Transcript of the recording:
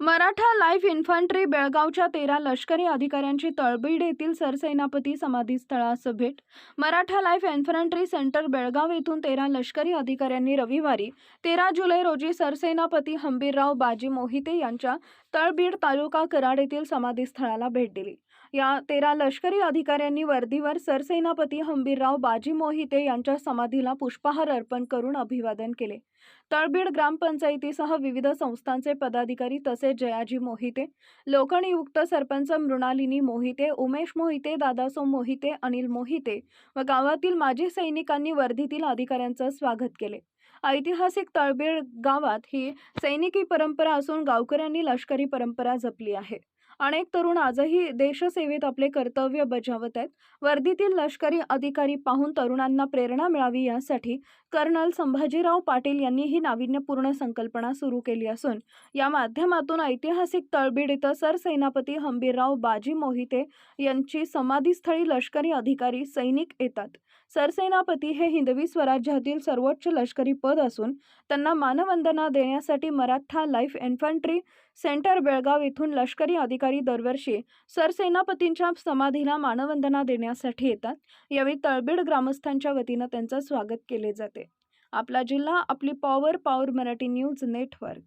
Maratha life infantry बेळगावच्या तेरा लष्करी अधिकाऱ्यांची तळबीड येथील सरसेनापती समाधीस्थळास भेट Maratha life infantry center Belgaum येथून तेरा लष्करी अधिकाऱ्यांनी रविवारी तेरा जुलै रोजी सरसेनापती हंबीरराव बाजी मोहिते यांच्या तळबीड तालुका कराड येथील समाधीस्थळाला भेट दिली. या तेरा लष्करी अधिकाऱ्यांनी वर्दीवर सरसेनापती हंबीरराव बाजी मोहिते यांच्या समाधीला पुष्पहार अर्पण करून अभिवादन केले. तळबीड ग्रामपंचायतीसह विविध संस्थांचे पदाधिकारी तसेच जयाजी मोहिते लोकनियुक्त सरपंच मृणालिनी मोहिते उमेश मोहिते दादासो मोहिते अनिल मोहिते व गावातील माजी सैनिकांनी वर्धीतील अधिकाऱ्यांचं स्वागत केले. ऐतिहासिक तळबीड गावात ही सैनिकी परंपरा असून गावकऱ्यांनी लष्करी परंपरा जपली आहे. अनेक तरुण आजही देशसेवेत आपले कर्तव्य बजावत आहेत. वर्दीतील लष्करी अधिकारी पाहून तरुणांना प्रेरणा मिळावी यासाठी कर्नल संभाजीराव पाटील यांनी ही नाविन्यपूर्ण संकल्पना सुरू केली असून या माध्यमातून ऐतिहासिक तळबीड इथं सरसेनापती हंबीरराव बाजी मोहिते यांची समाधीस्थळी लष्करी अधिकारी सैनिक येतात. सरसेनापती हे हिंदवी स्वराज्यातील सर्वोच्च लष्करी पद असून त्यांना मानवंदना देण्यासाठी Maratha life infantry center Belgaum येथून लष्करी अधिकारी अधिकारी दरवर्षी सरसेनापतींच्या समाधीला मानवंदना देण्यासाठी येतात. यावेळी तळबीड ग्रामस्थांच्या वतीनं त्यांचं स्वागत केले जाते. आपला जिल्हा आपली power power Marathi news network.